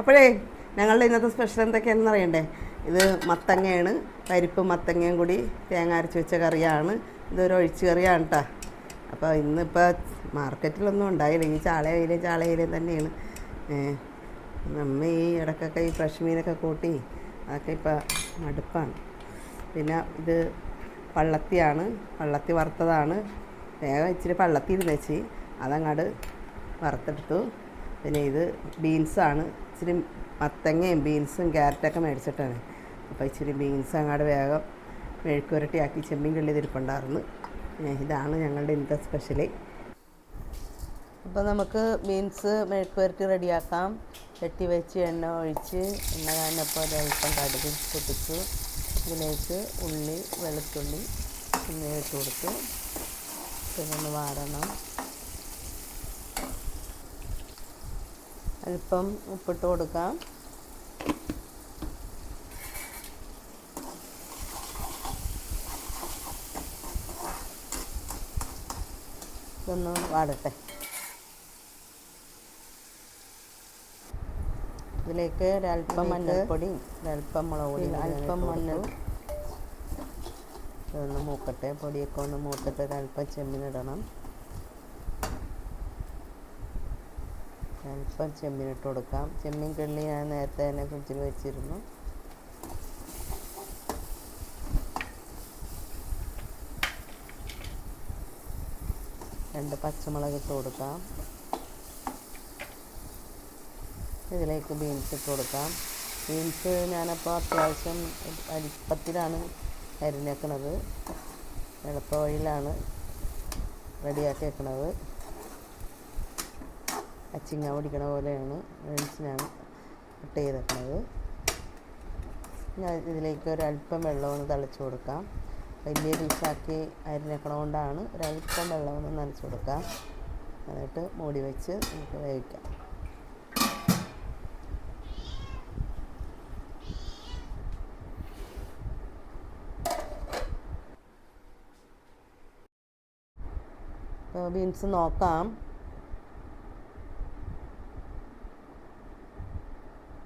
അപ്പോഴേ ഞങ്ങളുടെ ഇന്നത്തെ സ്പെഷ്യൽ എന്തൊക്കെയാണെന്ന് അറിയണ്ടേ? ഇത് മത്തങ്ങയാണ് പരിപ്പ് മത്തങ്ങയും കൂടി തേങ്ങ അരച്ച് വെച്ച കറിയാണ്. ഇതൊരു ഒഴിച്ച് കറിയാണ് കേട്ടോ അപ്പോൾ ഇന്നിപ്പോൾ മാർക്കറ്റിലൊന്നും ഉണ്ടായില്ല. ഈ ചാളയിലും ചാളയിലും തന്നെയാണ്. നമ്മ ഈ ഇടക്കൊക്കെ ഈ ഫ്രഷ് മീനൊക്കെ കൂട്ടി അതൊക്കെ ഇപ്പോൾ മടുപ്പാണ് പിന്നെ ഇത് പള്ളത്തിയാണ്. പള്ളത്തി വറുത്തതാണ്. വേഗം ഇച്ചിരി പള്ളത്തി ഇരുന്ന് വെച്ച് അതങ്ങോട്ട് വറുത്തെടുത്തു പിന്നെ ഇത് ബീൻസാണ് ഇച്ചിരി മത്തങ്ങയും ബീൻസും ക്യാരറ്റൊക്കെ മേടിച്ചിട്ടാണ്. അപ്പോൾ ഇച്ചിരി ബീൻസ് അങ്ങോട്ട് വേഗം മെഴുക്കുരട്ടിയാക്കി ചെമ്മീൻ കിള്ളി തിരിപ്പുണ്ടായിരുന്നു ഇതാണ് ഞങ്ങളുടെ ഇന്നത്തെ സ്പെഷ്യൽ. അപ്പോൾ നമുക്ക് ബീൻസ് മെഴുക്കുരട്ടി റെഡിയാക്കാം. ചട്ടി വെച്ച് എണ്ണ ഒഴിച്ച് എണ്ണ കാഞ്ഞപ്പോൾ അല്പം കടുക് പൊട്ടിച്ചു. ഇതിലേക്ക് ഉള്ളി വെളുത്തുള്ളി എന്നിവ ഇട്ട് കൊടുത്തു. പിന്നെ വാടണം അല്പം ഉപ്പിട്ട് കൊടുക്കാം. ഇതൊന്ന് വാടട്ടെ. ഇതിലേക്ക് ഒരല്പം മഞ്ഞൾപ്പൊടി ഒരല്പം മുളക് പൊടി അല്പം മഞ്ഞൾ. ഇതൊന്ന് മൂക്കട്ടെ പൊടിയൊക്കെ ഒന്ന് മൂത്തിട്ട് ഒരല്പം ചെമ്മീനിടണം അല്പം ചെമ്മീനിട്ട് കൊടുക്കാം. ചെമ്മീൻ കിള്ളി ഞാൻ നേരത്തെ തന്നെ ഫ്രിഡ്ജിൽ വെച്ചിരുന്നു. രണ്ട് പച്ചമുളക് ഇട്ട് കൊടുക്കാം. ഇതിലേക്ക് ബീൻസ് ഇട്ട് കൊടുക്കാം. ബീൻസ് ഞാനപ്പോൾ അത്യാവശ്യം അരിപ്പത്തിലാണ് അരിഞ്ഞേക്കണത്. എളുപ്പ വഴിയിലാണ് റെഡിയാക്കി അച്ചിങ്ങ പിടിക്കണ പോലെയാണ് ഞാൻ കട്ട് ചെയ്തിട്ടുള്ളത്. ഇതിലേക്ക് ഒരല്പം വെള്ളം ഒന്ന് തളിച്ച് കൊടുക്കാം. വലിയ പീസാക്കി അരിഞ്ഞക്കണ കൊണ്ടാണ് ഒരല്പം വെള്ളം ഒന്ന് നനച്ച് കൊടുക്കാം. എന്നിട്ട് മൂടി വെച്ച് നമുക്ക് വേവിക്കാം. ബീൻസ് നോക്കാം.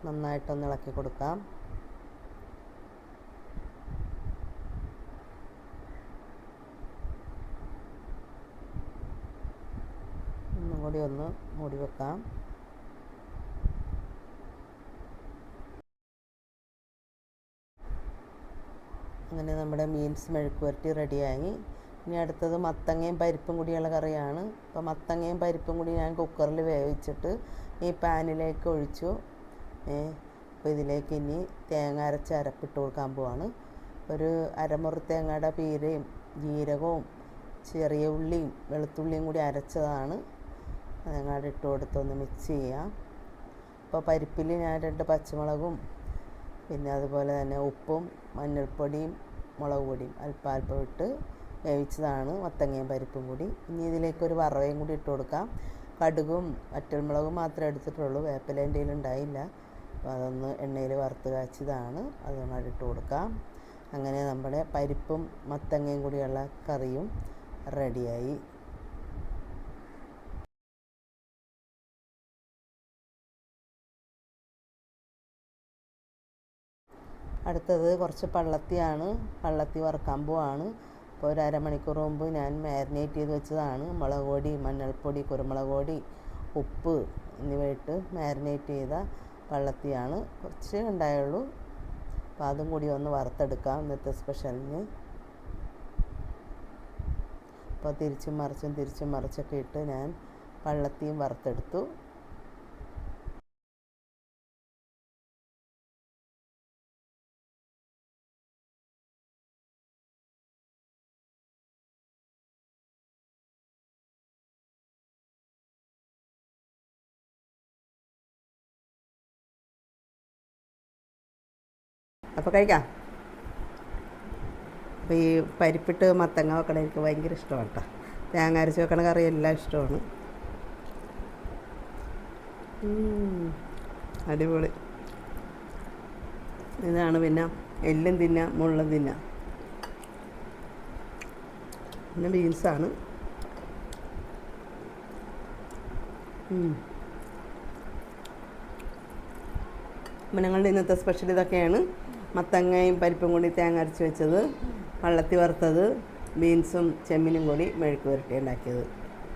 നന്നായിട്ടൊന്ന് ഇളക്കി കൊടുക്കാം. ഒന്നുകൂടി ഒന്ന് മൂടി വെക്കാം. അങ്ങനെ നമ്മുടെ മീൻസ് മെഴുക്ക് പുരട്ടി റെഡിയായി. ഇനി അടുത്തത് മത്തങ്ങയും പരിപ്പും കൂടിയുള്ള കറിയാണ്. അപ്പോൾ മത്തങ്ങയും പരിപ്പും കൂടി ഞാൻ കുക്കറിൽ വേവിച്ചിട്ട് ഈ പാനിലേക്ക് ഒഴിച്ചു. അപ്പോൾ ഇതിലേക്ക് ഇനി തേങ്ങ അരച്ച് അരപ്പിട്ട് കൊടുക്കാൻ പോവാണ്. ഒരു അരമുറി തേങ്ങയുടെ പീരയും ജീരകവും ചെറിയ ഉള്ളിയും വെളുത്തുള്ളിയും കൂടി അരച്ചതാണ്. തേങ്ങയുടെ ഇട്ട് കൊടുത്തൊന്ന് മിക്സ് ചെയ്യാം. അപ്പോൾ പരിപ്പിൽ ഞാൻ രണ്ട് പച്ചമുളകും പിന്നെ അതുപോലെ തന്നെ ഉപ്പും മഞ്ഞൾപ്പൊടിയും മുളക് പൊടിയും അല്പം ഇട്ട് വേവിച്ചതാണ് മത്തങ്ങയും പരിപ്പും കൂടി. ഇനി ഇതിലേക്ക് ഒരു വറവയും കൂടി ഇട്ട് കൊടുക്കാം. കടുകും വറ്റൽമുളകും മാത്രമേ എടുത്തിട്ടുള്ളൂ. വേപ്പില എന്റെ ഉണ്ടായില്ല അപ്പോൾ അതൊന്ന് എണ്ണയിൽ വറുത്ത് കാച്ചിയതാണ്. അതുകൊണ്ട് ഇട്ട് കൊടുക്കാം. അങ്ങനെ നമ്മുടെ പരിപ്പും മത്തങ്ങയും കൂടിയുള്ള കറിയും റെഡിയായി. അടുത്തത് കുറച്ച് പള്ളത്തിയാണ്. പള്ളത്തി വറുക്കാൻ പോവാണ്. അപ്പോൾ ഒരു അരമണിക്കൂർ മുമ്പ് ഞാൻ മാരിനേറ്റ് ചെയ്ത് വെച്ചതാണ്. മുളക് പൊടി മഞ്ഞൾപ്പൊടി കുരുമുളക് പൊടി ഉപ്പ് എന്നിവ ഇട്ട് മാരിനേറ്റ് ചെയ്ത പള്ളത്തിയാണ് കുറച്ച് ഉണ്ടായുള്ളൂ. അപ്പോൾ അതും കൂടി ഒന്ന് വറുത്തെടുക്കാം ഇന്നത്തെ സ്പെഷ്യലിന്. അപ്പോൾ തിരിച്ചും മറിച്ചും തിരിച്ചും മറിച്ചൊക്കെ ഇട്ട് ഞാൻ പള്ളത്തിയും വറുത്തെടുത്തു. അപ്പോൾ കഴിക്കാം. അപ്പോൾ ഈ പരിപ്പിട്ട് മത്തങ്ങ വെക്കണ എനിക്ക് ഭയങ്കര ഇഷ്ടമാണ് കേട്ടോ തേങ്ങ അരച്ച് വെക്കണ കറി എല്ലാം ഇഷ്ടമാണ്. അടിപൊളി. ഇതാണ് പിന്നെ എല്ലും തിന്നാം മുള്ളും തിന്നാം. പിന്നെ ബീൻസാണ്. ഞങ്ങളുടെ ഇന്നത്തെ സ്പെഷ്യൽ ഇതൊക്കെയാണ്. മത്തങ്ങയും പരിപ്പും കൂടി തേങ്ങ അരച്ച് വെച്ചത് വള്ളത്തി വറുത്തത് ബീൻസും ചെമ്മീനും കൂടി മെഴുക്ക് പുരട്ടി ഉണ്ടാക്കിയത്.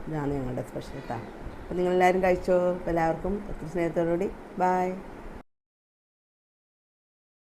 ഇതാണ് ഞങ്ങളുടെ സ്പെഷ്യൽ ടാ അപ്പോൾ നിങ്ങളെല്ലാവരും കഴിച്ചോ? എല്ലാവർക്കും ഒത്തിരി സ്നേഹത്തോടുകൂടി. ബായ്